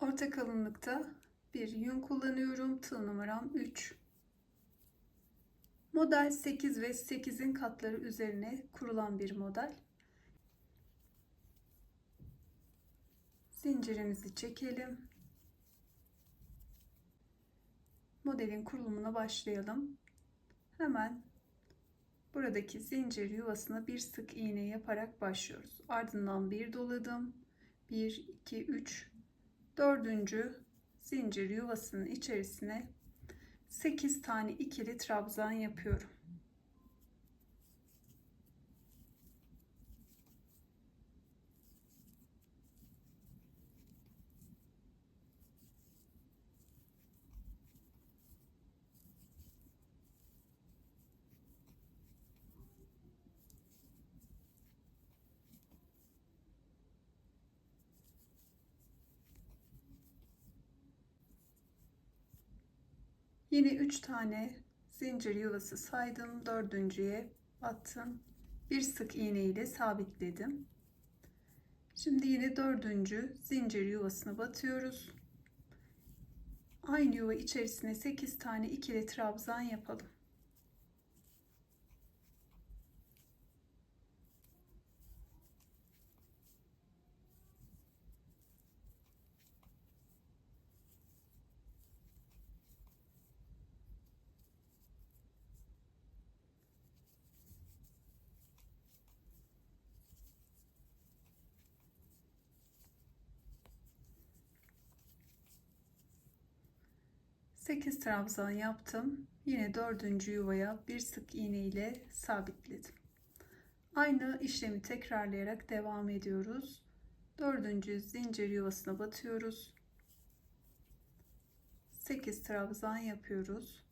Orta kalınlıkta bir yün kullanıyorum. Tığ numaram 3. Model 8 ve 8'in katları üzerine kurulan bir model. Zincirimizi çekelim. Modelin kurulumuna başlayalım. Hemen buradaki zincir yuvasına bir sık iğne yaparak başlıyoruz. Ardından bir doladım. 1 2 3 dördüncü zincir yuvasının içerisine 8 tane ikili trabzan yapıyorum. Yine 3 tane zincir yuvası saydım. Dördüncüye battım. Bir sık iğne ile sabitledim. Şimdi yine dördüncü zincir yuvasına batıyoruz. Aynı yuva içerisine 8 tane ikili trabzan yapalım. Sekiz trabzan yaptım. Yine dördüncü yuvaya bir sık iğne ile sabitledim. Aynı işlemi tekrarlayarak devam ediyoruz. Dördüncü zincir yuvasına batıyoruz. 8 trabzan yapıyoruz.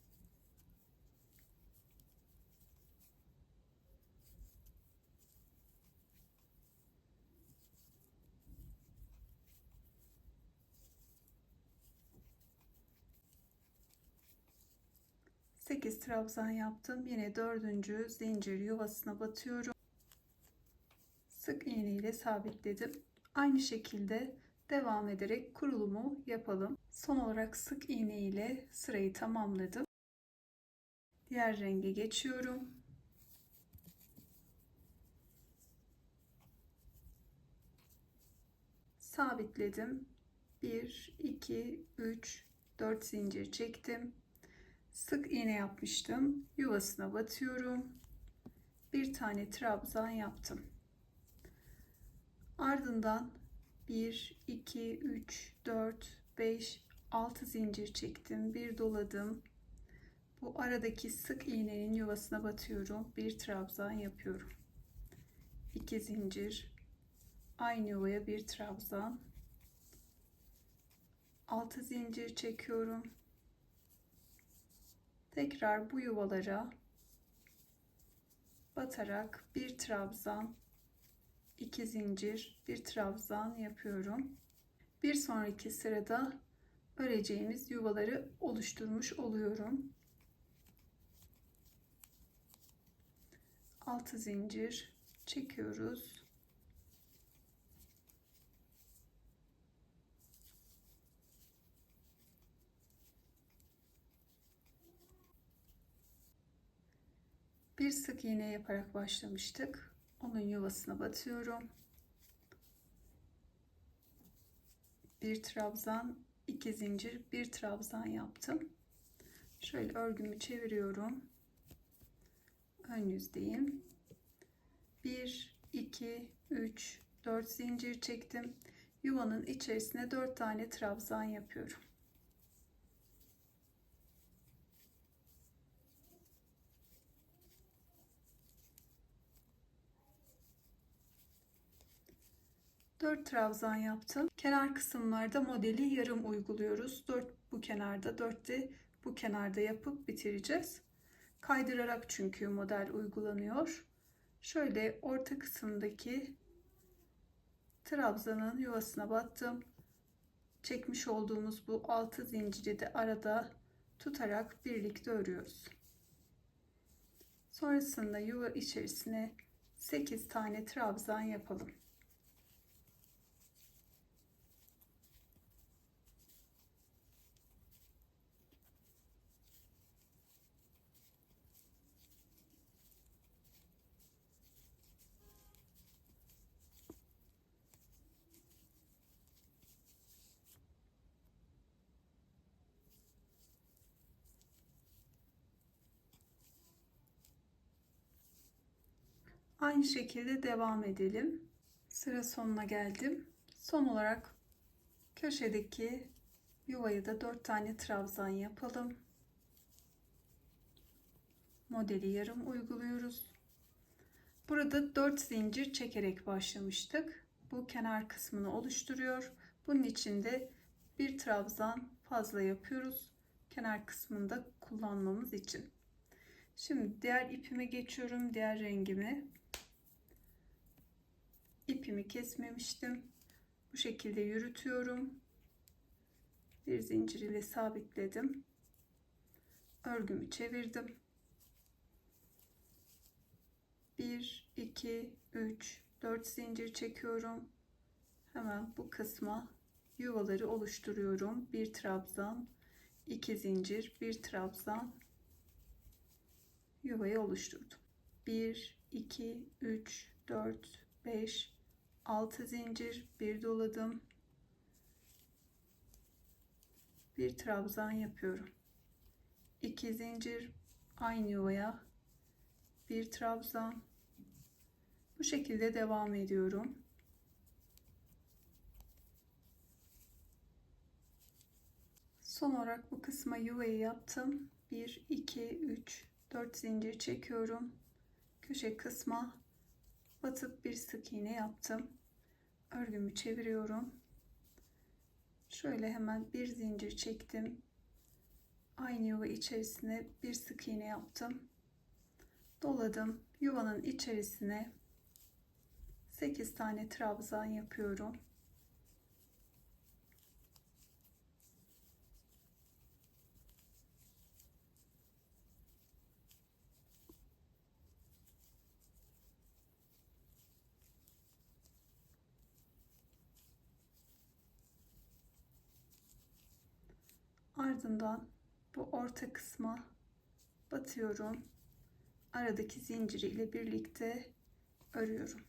Sekiz trabzan yaptım. Yine dördüncü zincir yuvasına batıyorum. Sık iğne ile sabitledim. Aynı şekilde devam ederek kurulumu yapalım. Son olarak sık iğne ile sırayı tamamladım. Diğer renge geçiyorum. Sabitledim. 1 2 3 4 zincir çektim. Sık iğne yapmıştım. Yuvasına batıyorum. Bir tane trabzan yaptım. Ardından 1 2 3 4 5 6 zincir çektim. Bir doladım. Bu aradaki sık iğnenin yuvasına batıyorum. Bir trabzan yapıyorum. 2 zincir. Aynı yuvaya bir trabzan. 6 zincir çekiyorum tekrar bu yuvalara batarak bir trabzan 2 zincir bir trabzan yapıyorum. Bir sonraki sırada öreceğimiz yuvaları oluşturmuş oluyorum. 6 zincir çekiyoruz. Sık iğne yaparak başlamıştık onun yuvasına batıyorum. Bir trabzan, iki zincir, bir trabzan yaptım. Şöyle örgümü çeviriyorum. Ön yüzdeyim. 1 2 3 4 zincir çektim. Yuvanın içerisine 4 tane trabzan yapıyorum. 4 trabzan yaptım. Kenar kısımlarda modeli yarım uyguluyoruz. 4 bu kenarda, 4 de bu kenarda yapıp bitireceğiz. Kaydırarak çünkü model uygulanıyor. Şöyle orta kısımdaki trabzanın yuvasına battım. Çekmiş olduğumuz bu 6 zinciri de arada tutarak birlikte örüyoruz. Sonrasında yuva içerisine 8 tane trabzan yapalım. Aynı şekilde devam edelim. Sıra sonuna geldim. Son olarak köşedeki yuvayı da 4 tane trabzan yapalım. Modeli yarım uyguluyoruz. Burada 4 zincir çekerek başlamıştık. Bu kenar kısmını oluşturuyor. Bunun için de bir trabzan fazla yapıyoruz. Kenar kısmında kullanmamız için. Şimdi diğer ipime geçiyorum. Diğer rengimi. İpimi kesmemiştim. Bu şekilde yürütüyorum. Bir zincir ile sabitledim. Örgümü çevirdim. 1 2 3 4 zincir çekiyorum. Hemen bu kısma yuvaları oluşturuyorum. Bir trabzan, iki zincir, bir trabzan yuvayı oluşturdum. 1 2 3 4 5 6 zincir, bir doladım. Bir trabzan yapıyorum. 2 zincir aynı yuvaya bir trabzan bu şekilde devam ediyorum. Son olarak bu kısma yuvayı yaptım. 1 2 3 4 zincir çekiyorum. Köşe kısma batıp bir sık iğne yaptım. Örgümü çeviriyorum. Şöyle hemen bir zincir çektim. Aynı yuva içerisine bir sık iğne yaptım. Doladım. Yuvanın içerisine 8 tane trabzan yapıyorum. Ardından bu orta kısma batıyorum. Aradaki zinciri ile birlikte örüyorum.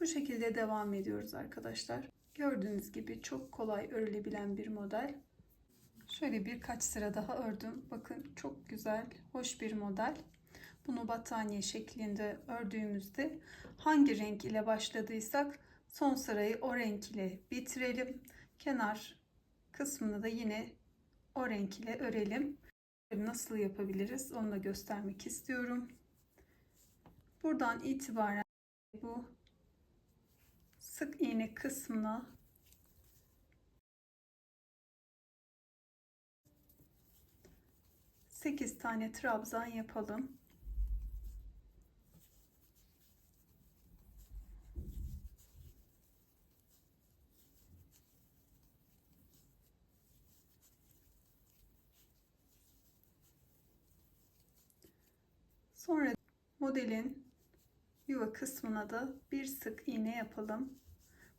Bu şekilde devam ediyoruz arkadaşlar. Gördüğünüz gibi çok kolay örülebilen bir model. Şöyle birkaç sıra daha ördüm. Bakın çok güzel, hoş bir model. Bunu battaniye şeklinde ördüğümüzde hangi renk ile başladıysak son sırayı o renk ile bitirelim. Kenar kısmını da yine o renk ile örelim. Nasıl yapabiliriz onu da göstermek istiyorum. Buradan itibaren bu sık iğne kısmına sekiz tane trabzan yapalım. Sonra modelin yuva kısmına da bir sık iğne yapalım.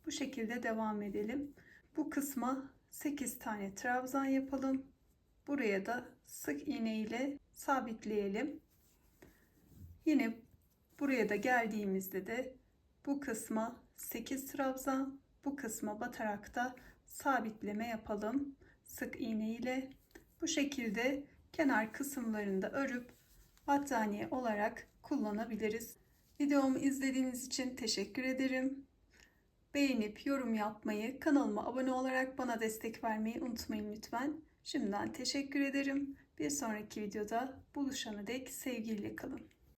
Bu şekilde devam edelim. Bu kısma 8 tane trabzan yapalım. Buraya da sık iğne ile sabitleyelim. Yine buraya da geldiğimizde de bu kısma 8 trabzan, bu kısma batarak da sabitleme yapalım. Sık iğne ile bu şekilde kenar kısımlarında örüp battaniye olarak kullanabiliriz. Videomu izlediğiniz için teşekkür ederim. Beğenip yorum yapmayı, kanalıma abone olarak bana destek vermeyi unutmayın lütfen. Şimdiden teşekkür ederim. Bir sonraki videoda buluşana dek sevgiyle kalın.